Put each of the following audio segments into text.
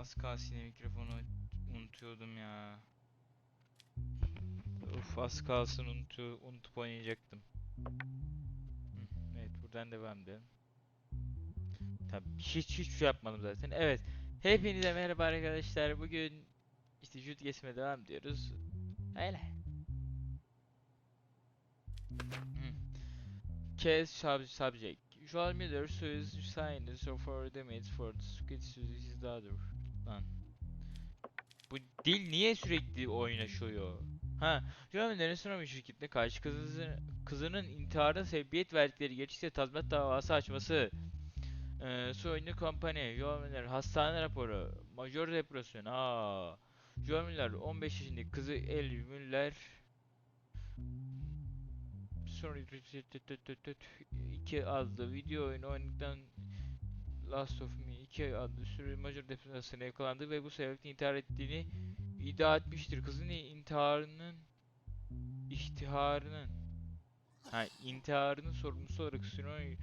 az kalsın mikrofonu unutuyordum ya. Of az kalsın unutu, unutup oynayacaktım. Evet buradan devam edelim. Tabii hiç hiç şey yapmadım zaten. Evet. Hepinize merhaba arkadaşlar. Bugün işte şut kesmeye devam ediyoruz. Öyle. Case sub subject. Joel Miller sues scientists for damage for the squid his daughter. Lan. Bu dil niye sürekli oynaşıyor? Ha, Miller'in Tsunami şirketine karşı kızı, kızının intiharına sebebiyet verdikleri geçişte tazminat davası açması. Ee, Soyunlu Company, Joel Miller, hastane raporu, major depresyon, aa. Miller, 15 yaşındaki kızı Ellie Müller, sonra 2 adlı video oyunu oynadıktan Last of Me 2 adlı sürü major depresyona yakalandı ve bu sebeple intihar ettiğini iddia etmiştir. Kızın intiharının ihtiharının ha intiharının sorumlusu olarak Sino'yu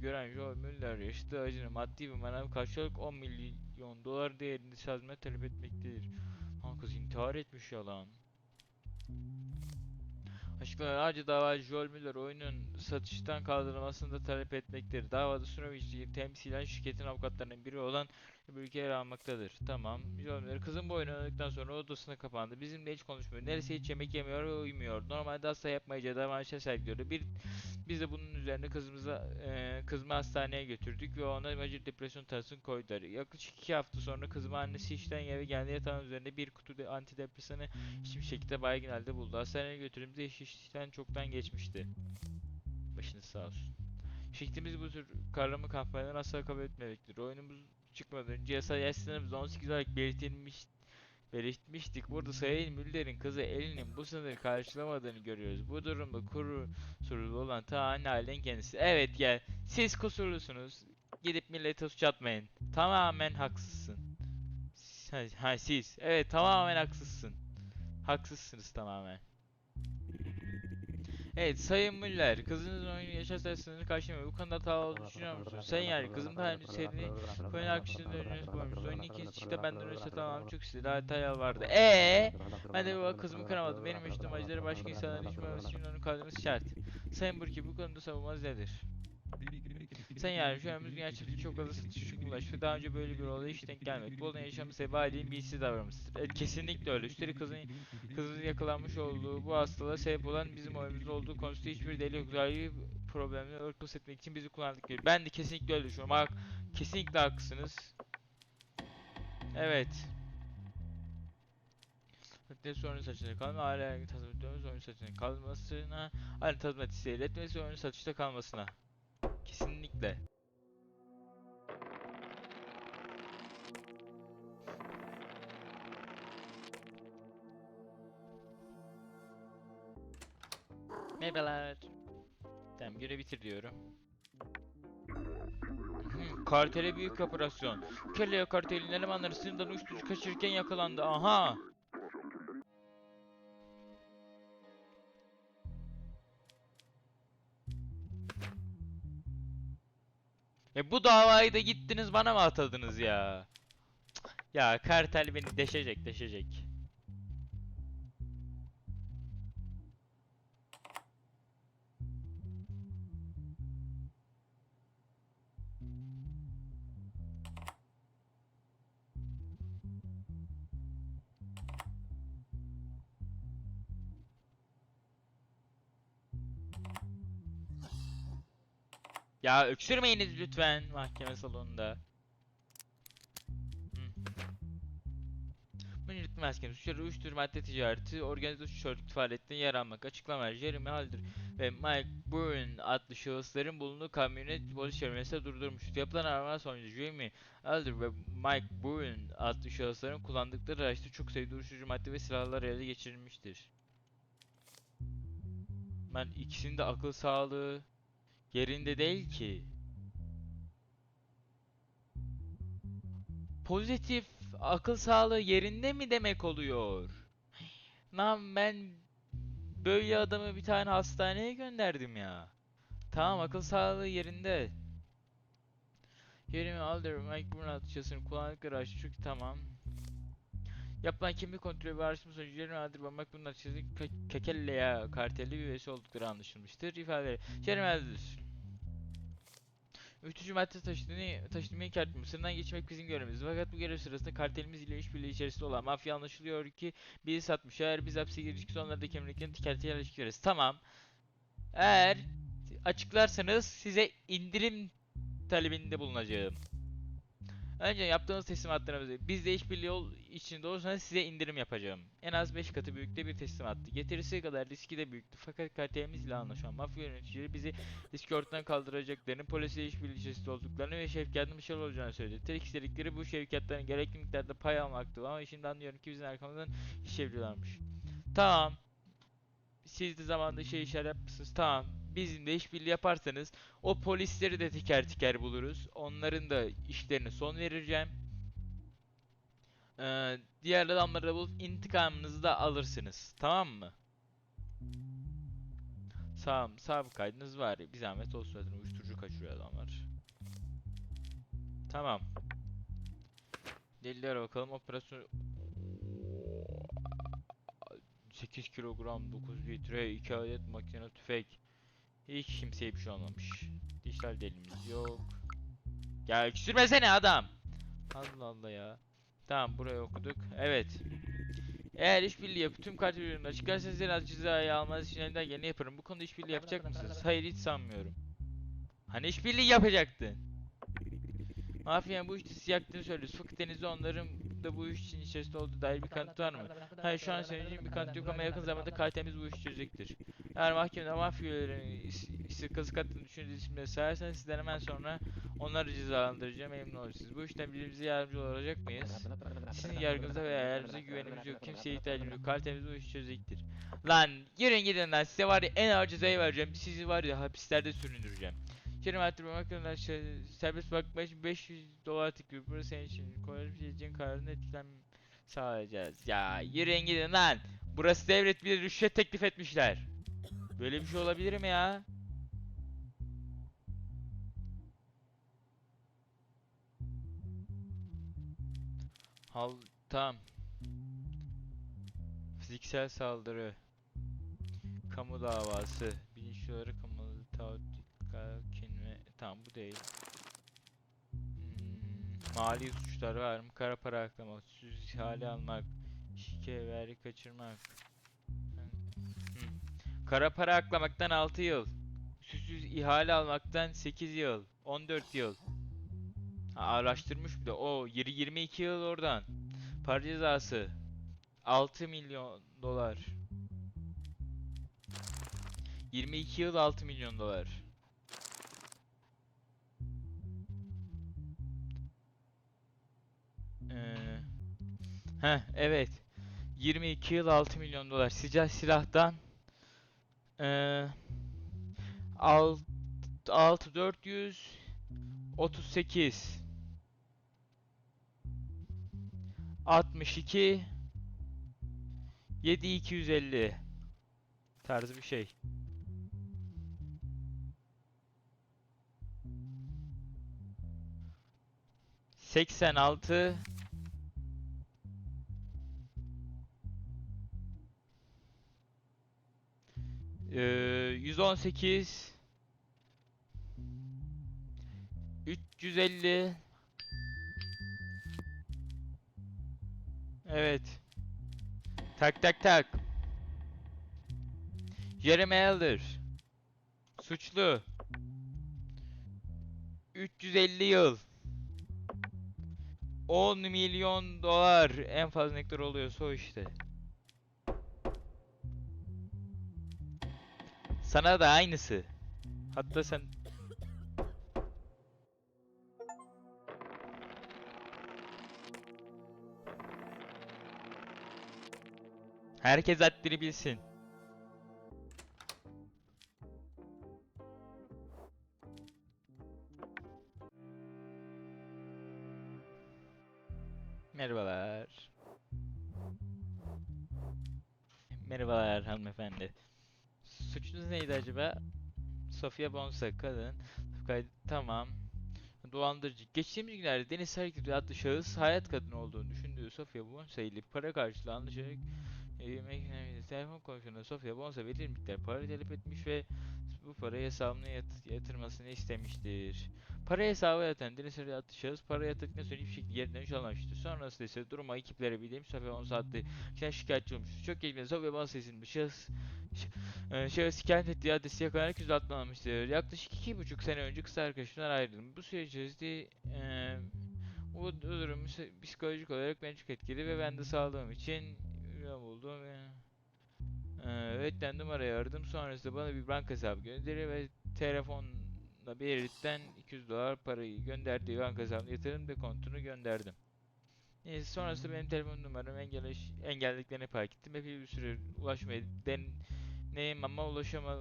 gören Joel Müller yaşadığı acının maddi ve manevi karşılık 10 milyon dolar değerinde tazminat talep etmektedir. Ha kız intihar etmiş yalan. Açıklanan acı dava Joel Müller oyunun satıştan kaldırılmasını da talep etmektedir. Davada Sunovic'i temsilen şirketin avukatlarının biri olan ülke yer almaktadır. Tamam. Joel Müller kızın bu oyunu oynadıktan sonra odasına kapandı. Bizimle hiç konuşmuyor. Neredeyse hiç yemek yemiyor ve uyumuyor. Normalde asla yapmayacağı davranışa sergiliyordu. Bir biz de bunun üzerine kızımıza e, kızımı hastaneye götürdük ve ona major depresyon tanısını koydular. Yaklaşık iki hafta sonra kızımı annesi işten eve geldi yatağın üzerinde bir kutu de antidepresanı hiçbir şekilde baygın halde buldu. Hastaneye götürdüğümüzde iş işten çoktan geçmişti. Başınız sağ olsun. Şirketimiz bu tür karlama kampanyalarını asla kabul etmemektedir. Oyunumuz çıkmadan önce yasal yaş sınırımız 18 olarak belirtilmiş belirtmiştik. Burada Sayın Müller'in kızı Elin'in bu sınırı karşılamadığını görüyoruz. Bu durumda kuru kusurlu olan ta anne kendisi. Evet gel. Siz kusurlusunuz. Gidip millete suç atmayın. Tamamen haksızsın. Ha, ha siz. Evet tamamen haksızsın. Haksızsınız tamamen. Evet Sayın Müller, kızınızın oyunu yaşa sesini karşılamıyor. Bu konuda hata olduğunu düşünüyor musunuz? Sayın yani kızım daha önce serini koyun arkadaşının önüne koymuş. Oyunun ikinci çıktı benden önce satın almam çok istedi. Hata yalvardı. Eee? Ben de bu kızımı kıramadım. Benim yaşadığım acıları başka insanların düşmemesi için onun kaldırması şart. Sayın Burki bu konuda savunmanız nedir? Sayın yani şu önümüz gerçekten çok fazla satış ulaştı. Daha önce böyle bir olay hiç denk gelmedi. Bu olayın yaşamı sebebi ailenin bilgisiz davranmasıdır. Evet kesinlikle öyle. Üstelik kızın kızın yakalanmış olduğu bu hastalığa sebep olan bizim oyunumuzda olduğu konusunda hiçbir delil yok. Dahi problemleri örtbas etmek için bizi kullandık diyor. Ben de kesinlikle öyle düşünüyorum. Bak kesinlikle haklısınız. Evet. Ne sorunun saçına kalma, hala tazminatımız oyun saçına kalmasına, hala tazminat isteği iletmesi oyun satışta kalmasına. Kesinlikle. Merhabalar. Tamam görev bitir diyorum. Hı, Kartele büyük operasyon. Kelle kartelin elemanları sınırdan uyuşturucu kaçırırken yakalandı. Aha. E bu davayı da gittiniz bana mı atadınız ya? Ya kartel beni deşecek deşecek. Ya öksürmeyiniz lütfen mahkeme salonunda. Yürütme mahkemesi suçları uyuşturucu madde ticareti, organize suç örgütü faaliyetinde yer almak, açıklama Jeremy Halder ve Mike Byrne adlı şahısların bulunduğu kamyonet polis çevirmesine durdurmuştur. Yapılan arama sonucu Jeremy Halder ve Mike Byrne adlı şahısların kullandıkları araçta çok sayıda uyuşturucu madde ve silahlar ele geçirilmiştir. Ben ikisinin de akıl sağlığı yerinde değil ki. Pozitif akıl sağlığı yerinde mi demek oluyor? Lan ben böyle adamı bir tane hastaneye gönderdim ya. Tamam akıl sağlığı yerinde. Jeremy Alder, Mike Brown atışçısının kullandıkları araç çok tamam. Yapılan kimlik kontrolü ve araştırma sonucu Jeremy Alder ve Mike Brown atışçısının Ke- Kekelleya karteli bir üyesi oldukları anlaşılmıştır. İfadeleri Jeremy Alder. Uyuşturucu madde taşıdığını, taşıdığını inkar Mısır'dan geçmek bizim görevimiz. Fakat bu görev sırasında kartelimiz ile işbirliği içerisinde olan mafya anlaşılıyor ki bizi satmış. Eğer biz hapse girdikse onları da teker ilişkileriz. Tamam. Eğer açıklarsanız size indirim talebinde bulunacağım. Önce yaptığınız teslimatlarımızı biz de işbirliği ol içinde olursanız size indirim yapacağım. En az 5 katı büyüklükte bir teslimattı. Getirisi kadar riski de büyüktü. Fakat kartelimiz ile anlaşan mafya yöneticileri bizi riski ortadan kaldıracaklarını, polisiyle işbirliği olduklarını ve şevkatın bir şey olacağını söyledi. Tek istedikleri bu şevkatların gerekli miktarda pay almaktı ama şimdi anlıyorum ki bizim arkamızdan iş çeviriyorlarmış. Tamam. Siz de zamanında şey işaret yapmışsınız. Tamam. Bizimle işbirliği yaparsanız o polisleri de teker teker buluruz. Onların da işlerine son vereceğim. Ee, diğer adamları da bulup intikamınızı da alırsınız. Tamam mı? Sağ, sağ kaydınız var. Bir zahmet olsun zaten uyuşturucu kaçırıyor adamlar. Tamam. Delillere bakalım. Operasyon 8 kilogram 9 litre 2 adet makine tüfek. Hiç kimseye bir şey olmamış. Dijital delilimiz yok. Ya küsürmesene adam. Allah Allah ya. Tamam burayı okuduk. Evet. Eğer işbirliği yapıp tüm kart ürününü açıklarsanız en az cezayı almanız için elimden geleni yaparım. Bu konuda işbirliği yapacak mısınız? Hayır hiç sanmıyorum. Hani işbirliği yapacaktın? Mafyanın bu işte yaktığını söylüyoruz. Fakat denizde onların da bu iş için içerisinde olduğu dair bir kanıt var mı? Hayır şu an söyleyeceğim bir kanıt yok ama yakın zamanda kartemiz bu işi çözecektir. Eğer mahkemede mafya üyelerinin ise kazık attığını düşündüğünüz isimleri sayarsanız sizden hemen sonra onları cezalandıracağım emin olursunuz. Bu işten birbirimize yardımcı olacak mıyız? Sizin yargınıza veya eğerimize güvenimiz yok. Kimseye ihtiyacımız yok. Kalitemiz bu işi çözecektir. Lan yürüyün gidin lan. Size var ya en ağır cezayı vereceğim. Sizi var ya hapislerde süründüreceğim. Arttırma hakkında şey, serbest bırakma için 500 dolar tıklıyor. Burası senin için. Kolej için kararını etkilen sağlayacağız. Ya yürüyün gidin lan. Burası devlet bir rüşvet teklif etmişler. Böyle bir şey olabilir mi ya? Hal tamam. Fiziksel saldırı. Kamu davası. Bilinçli olarak kamu taahhüt. Tamam bu değil. Hmm, mali suçlar var mı? Kara para aklamak, süs ihale almak, şike vergi kaçırmak. Hmm. Kara para aklamaktan 6 yıl. Süsüz ihale almaktan 8 yıl. 14 yıl. Ha, araştırmış bir de. O 22 yıl oradan. Para cezası 6 milyon dolar. 22 yıl 6 milyon dolar. Heh, evet. 22 yıl 6 milyon dolar. Sicil silahtan ee, 6 6438 62 7250 tarzı bir şey. Seksen altı Ee, 118 350 Evet. Tak tak tak. Jeremy Elder. Suçlu. 350 yıl. 10 milyon dolar en fazla miktar oluyorsa o işte. Sana da aynısı. Hatta sen Herkes haddini bilsin. Merhabalar. Merhabalar hanımefendi. Suçunuz neydi acaba? Sofia Bonsa kadın. Tamam. dolandırıcı. Geçtiğimiz günlerde Deniz Serkut adlı şahıs hayat kadını olduğunu düşündüğü Sofia Bonsa ile para karşılığı anlaşarak e, telefon konuştuğunda Sofia Bonsa belirli miktar para talep etmiş ve bu parayı hesabına yat- yatırmasını istemiştir. Para hesabı yatan Deniz şahıs para yatırdıktan sonra hiçbir şekilde geri dönüş almamıştır. Sonrasında ise duruma ekiplere bildiğim Sofia Bonsa adlı kişiden şikayetçi olmuştur. Çok geçmeden Sofia Bonsa isimli şahıs ee, şahıs şikayet ettiği adresi yakalanarak gözaltına alınmıştır. Yaklaşık iki buçuk sene önce kız arkadaşımdan ayrıldım. Bu süreç içerisinde bu durum psi- psikolojik olarak beni çok etkiledi ve ben de sağlığım için ne buldum ve eee öğretmen numarayı aradım. Sonrasında bana bir banka hesabı gönderi ve telefonla bir yerden 200 dolar parayı gönderdiği banka hesabına yatırım dekontunu gönderdim. Neyse sonrasında benim telefon numaramı engelleş, engellediklerini fark ettim. Epey bir süre ulaşmaya den, neyim ama ulaşama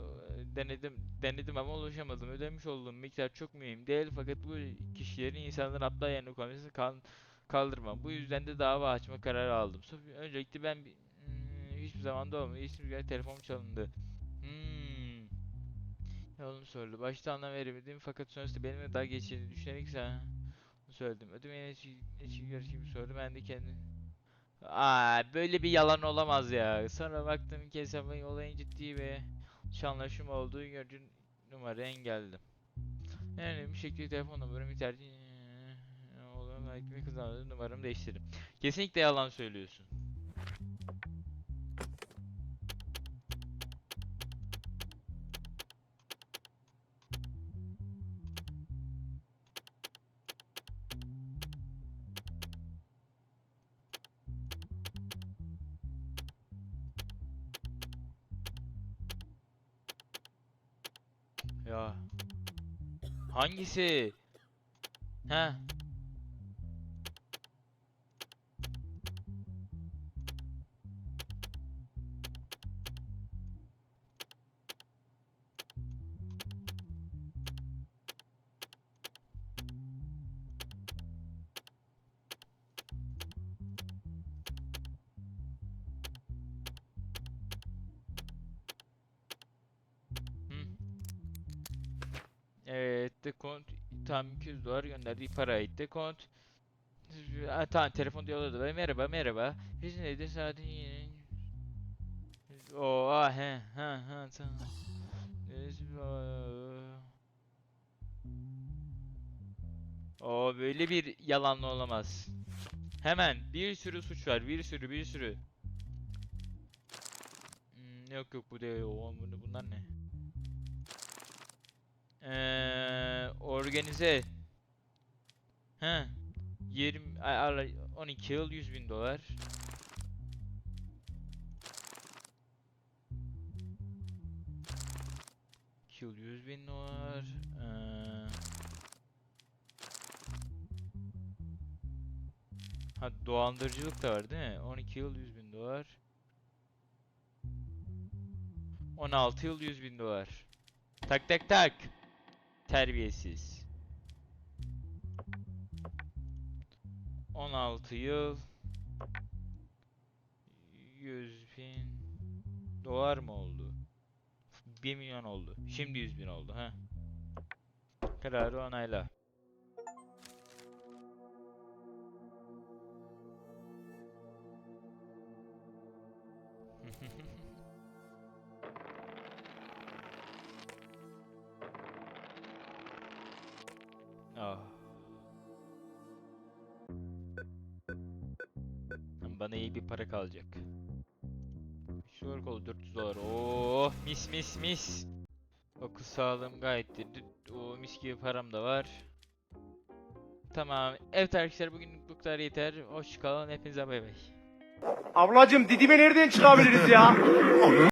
denedim denedim ama ulaşamadım. Ödemiş olduğum miktar çok mühim değil fakat bu kişilerin insanların aptal yerine koymasını kal kaldırmam. Bu yüzden de dava açma kararı aldım. Öncelikle ben hiçbir zaman da olmadı. Hiçbir gün telefonum çalındı. Hmm. Yolunu sordu. Başta anlam veremedim fakat sonrasında benimle daha geçtiğini düşünerek sana söyledim. Ödemeyi ne için, ne için görüşü sordu. Ben de kendim Aa, böyle bir yalan olamaz ya. Sonra baktım ki hesabın olayın ciddi ve şanlaşım olduğu görünce numarayı engelledim. Yani bir şekilde telefon numaramı iterdi. Oğlum belki kazandım numaramı değiştirdim. Kesinlikle yalan söylüyorsun. Hangisi? Ha? Kont tam 200 dolar gönderdiği para aitti. Kont Ha, tamam telefon da merhaba merhaba. Biz nedir saatin yine? Oo ah he ha ha tamam. O böyle bir yalanlı olamaz. Hemen bir sürü suç var. Bir sürü bir sürü. Hmm, yok yok bu değil. O, bunlar ne? Eee organize. He. 20 ay, ara- 12 yıl 100 bin dolar. Yıl 100 bin dolar. Eee Ha dolandırıcılık da var değil mi? 12 yıl 100 bin dolar. 16 yıl 100 bin dolar. Tak tak tak. Terbiyesiz. 16 yıl 100 bin dolar mı oldu? 1 milyon oldu. Şimdi 100 bin oldu ha. Kararı onayla. Bana iyi bir para kalacak. Şu kolu 400 dolar. Oo, mis mis mis. Okul sağlığım gayet iyi. Dü- O mis gibi param da var. Tamam. Evet arkadaşlar bugün bu kadar yeter. Hoşçakalın. Hepinize bay bay. Ablacım Didim'e nereden çıkabiliriz ya?